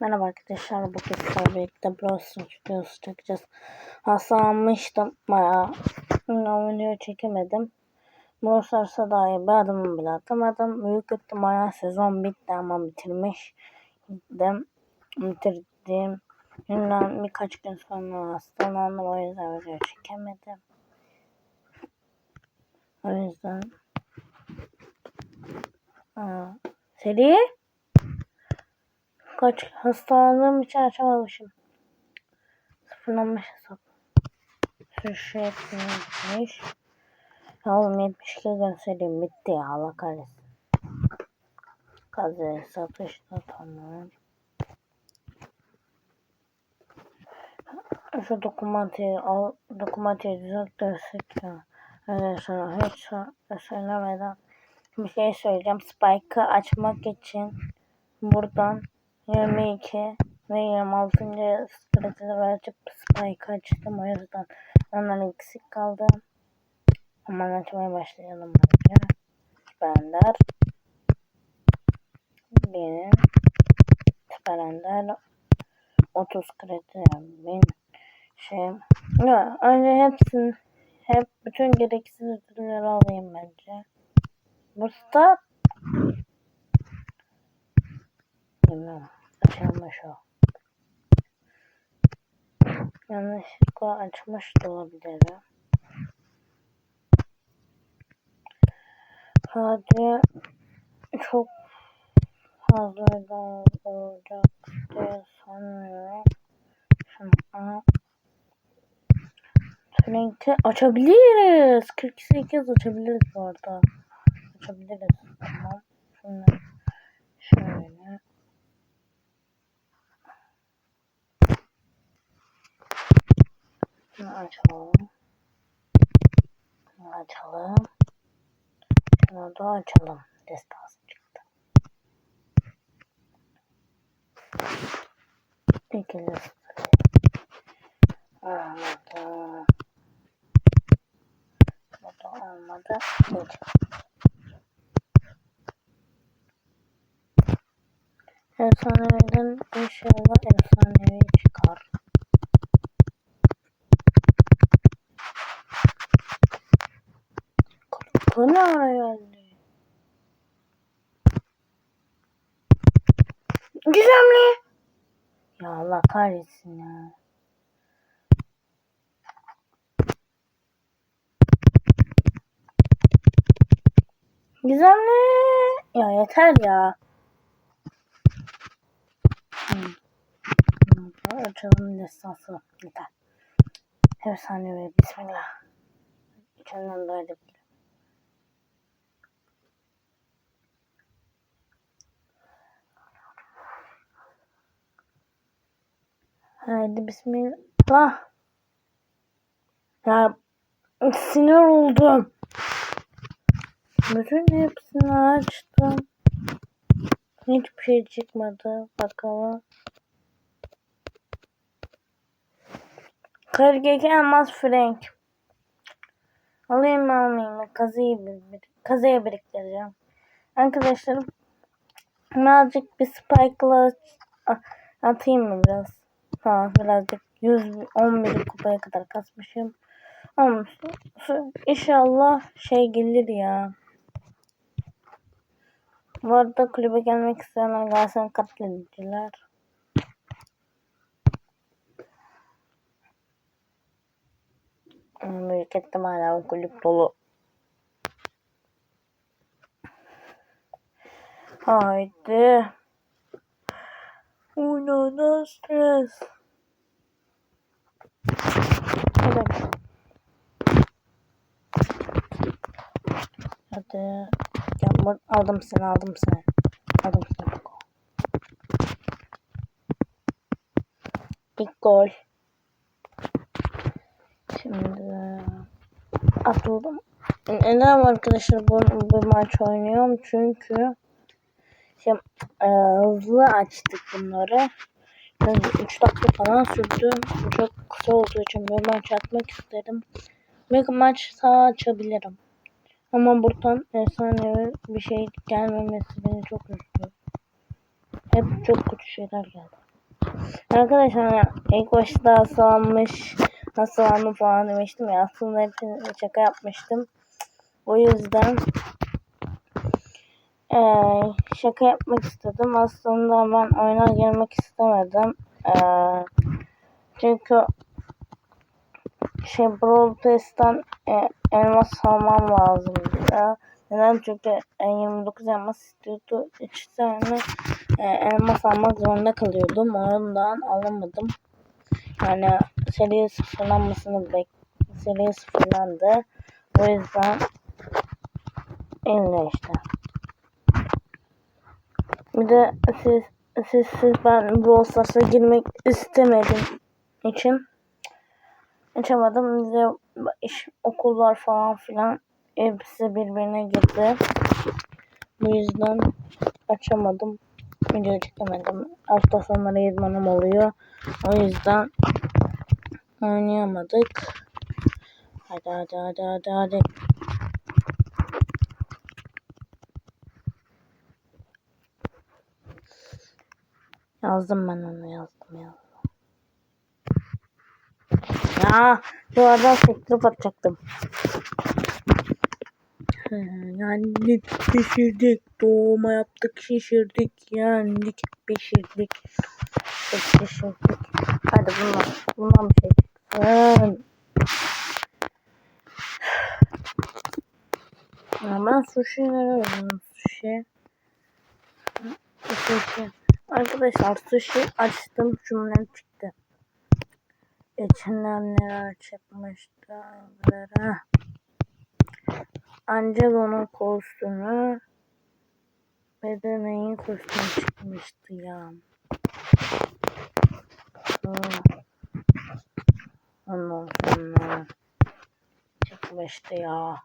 Merhaba arkadaşlar. Bugün sizlerle birlikte Stars videosu çekeceğiz. Hastalanmıştım bayağı. Bundan video çekemedim. Brawl Stars'a dair bir adımı bile atamadım. Büyük ihtimalle sezon bitti ama bitirmiş. Gittim. Bitirdim. Bundan birkaç gün sonra hastalandım. O yüzden video çekemedim. O yüzden Aa, seri kaç hastalandığım için açamamışım. Sıfırlanmış hesap. Sürüşü etmiş. Oğlum 72 gün serim bitti ya Allah kahretsin. Kazı satışta tamam. Şu dokümantayı al, dokümantayı düzeltirsek ya. Arkadaşlar hiç so- söylemeden bir şey söyleyeceğim. Spike'ı açmak için buradan 22 ve 26. stratejileri açıp Spike açtım. O yüzden onlar eksik kaldı. Hemen açmaya başlayalım bence. Süperender. Benim. Süperender. 30 kredi benim şey. Ya, önce hepsini hep bütün gereksiz ödülleri alayım bence. Burada bilmem. Açılmış o. Yanlışlıkla açmış da olabilirim. Hadi çok fazla ödül olacak diye sanmıyorum. Şunu Renkli açabiliriz. 48 açabiliriz bu arada. Açabiliriz. Tamam. Şunu Açalım. Şunu açalım. Şunu da açalım. Destası çıktı. İkili Olmadı. Bu da olmadı. Hiç. Efsaneviden inşallah efsanevi çıkar. Ara geldi? Gizemli. Ya Allah kahretsin ya. Gizemli. Ya yeter ya. Hmm, Açalım destansı. Yeter. Efsane ve bismillah. İçinden böyle Haydi bismillah. Ya sinir oldum. Bütün hepsini açtım. Hiçbir şey çıkmadı. Bakalım. 42 elmas frank. Alayım mı almayayım mı? Kazıyı, bir, kazıya biriktireceğim. Arkadaşlarım birazcık bir spike'la atayım mı biraz? Ha birazcık 111 kupaya kadar kasmışım. Ama inşallah şey gelir ya. Bu arada kulübe gelmek isteyenler gelsin katlediciler. Büyük ihtimalle o kulüp dolu. Haydi. Uno, dos, tres. Hadi. Hadi. Yağmur aldım seni aldım seni. Aldım seni. İlk gol. Şimdi atıldım. Neden arkadaşlar bu, bu maç oynuyorum? Çünkü şey, e, hızlı açtık bunları. Yani 3 dakika falan sürdü. Çok kısa olduğu için bir maç atmak istedim. Bir maç sağ açabilirim. Ama buradan efsanevi bir şey gelmemesi beni çok üzdü. Hep çok kötü şeyler geldi. Arkadaşlar ilk başta hastalanmış, hastalandım falan demiştim ya. Aslında hepsini şaka yapmıştım. O yüzden eee, şaka yapmak istedim. Aslında ben oyuna girmek istemedim. Eee, çünkü şey Brawl Pass'ten e, elmas almam lazım ya. Neden? Çünkü e, 29 elmas istiyordu. 3 tane e, elmas almak zorunda kalıyordum. Ondan alamadım. Yani seri sıfırlanmasını bek seri sıfırlandı. O yüzden öyle işte. Bir de siz siz, siz ben Brawl Stars'a girmek istemedim için açamadım. Bir de iş, okullar falan filan hepsi birbirine girdi. Bu yüzden açamadım. Video çekemedim. Hafta sonları idmanım oluyor. O yüzden oynayamadık. Hadi hadi hadi hadi hadi. Yazdım ben onu yazdım yazdım. Ya bu arada sektirip atacaktım. Yendik, pişirdik, doğuma yaptık, şişirdik, yendik, pişirdik, pişirdik. Hadi bundan, bundan bir şey çıksın. Ya ben sushi'leri özledim, sushi. Sushi. Arkadaşlar sushi açtım, şunlar çıktı. İçinden neler çıkmıştı. Angelo'nun kostümü ve de neyin kostümü çıkmıştı ya. Ondan sonra çıkmıştı ya.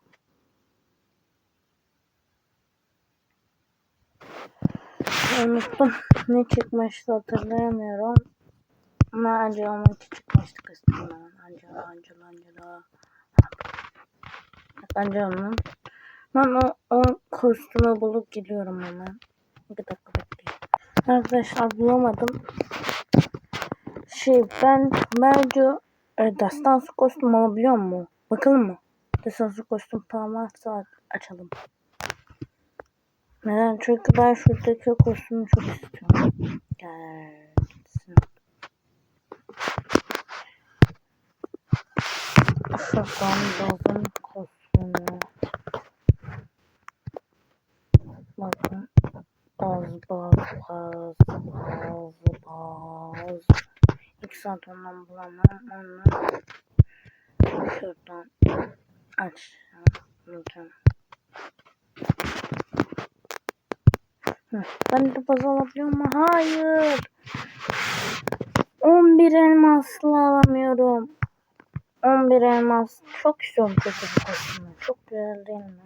Unuttum. Ne çıkmıştı hatırlayamıyorum. Ama Angelo'nunki çıkmıştı kostümden. Angelo, Angelo, Angelo. Angelo'nun ben o, o kostümü bulup geliyorum hemen. Bir dakika bekleyin. Arkadaşlar bulamadım. Şey ben bence e, destansı kostüm alabiliyor mu? Bakalım mı? Destansı kostüm varsa açalım. Neden? Çünkü ben şuradaki kostümü çok istiyorum. Gel gitsin. Şuradan kostümü. Bakın. Baz baz baz baz baz. İki saat ondan bulamam. Onu şuradan aç. Lütfen. Ben de baz alabiliyor mu? Hayır. 11 elmasla alamıyorum. 11 elmas. Çok istiyorum çünkü bu kostümü. Çok güzel değil mi?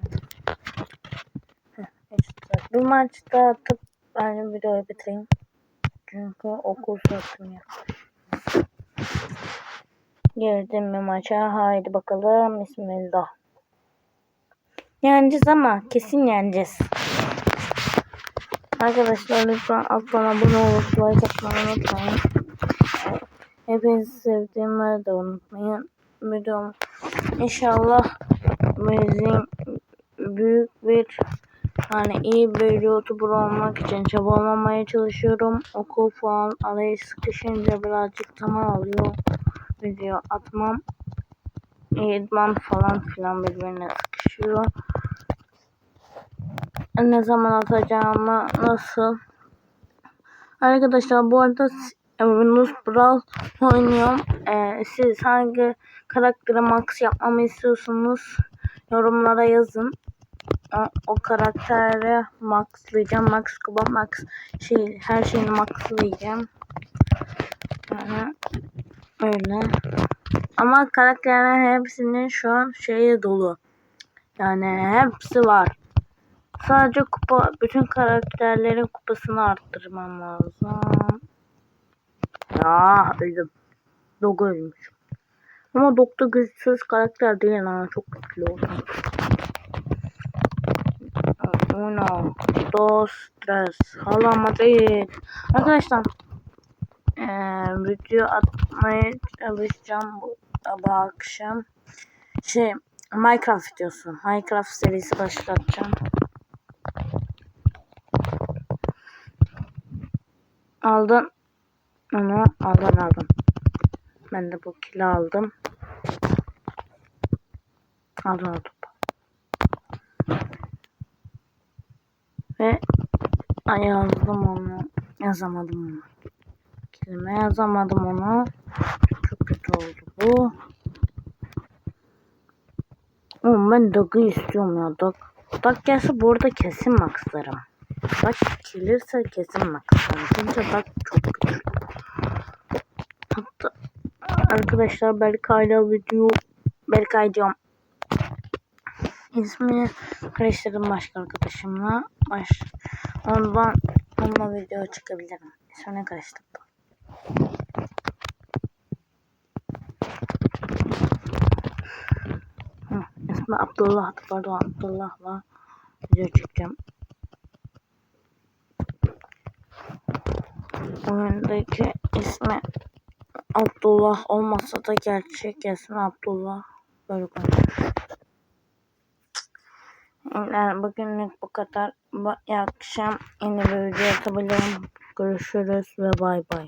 İşte bir maçta atıp ben videoyu bitireyim. Çünkü okul saatim ya. Girdim bir maça. Haydi bakalım. Bismillah. Yeneceğiz ama kesin yeneceğiz. Arkadaşlar lütfen alttan abone olup like atmayı unutmayın. Hepinizi sevdiğimi de unutmayın. Videom inşallah bizim büyük bir yani iyi bir YouTuber olmak için çabalamaya çalışıyorum. Okul falan araya sıkışınca birazcık zaman alıyor. Video atmam. İdman falan filan birbirine sıkışıyor. Ne zaman atacağımı nasıl? Arkadaşlar bu arada Venus Brawl oynuyorum. Ee, siz hangi karakteri max yapmamı istiyorsunuz? Yorumlara yazın o, o karakteri maxlayacağım. Max Kuba Max şey her şeyini maxlayacağım. Yani öyle. Ama karakterlerin hepsinin şu an şeyi dolu. Yani hepsi var. Sadece kupa bütün karakterlerin kupasını arttırmam lazım. Ya öldüm. Dogo ölmüş. Ama Doktor güçsüz karakter değil ha çok güçlü oldu. Uno, dos, tres. Hala Madrid. Arkadaşlar eee, video atmaya çalışacağım bu, bu akşam. Şey Minecraft videosu. Minecraft serisi başlatacağım. Aldın. Onu aldın aldın. Ben de bu kilo aldım. O topu. Ve yazdım onu. Yazamadım onu. Kelime yazamadım onu. Çok kötü oldu bu. Oğlum ben Dog'u istiyorum ya. Dog. Dog gelse burada kesin maxlarım. Dog gelirse kesin maxlarım. Çünkü Dog çok kötü. Hatta arkadaşlar belki hala video belki diyorum ismini karıştırdım başka arkadaşımla. Baş, ondan onunla video çıkabilirim. İsmini karıştırdım. Hı, ismi Abdullah. Pardon Abdullah'la video çekeceğim. Oyundaki ismi Abdullah olmasa da gerçek ismi Abdullah. Böyle konuşuyor. Yani bugünlük bu kadar. Bu akşam yeni bir video atabilirim. Görüşürüz ve bay bay.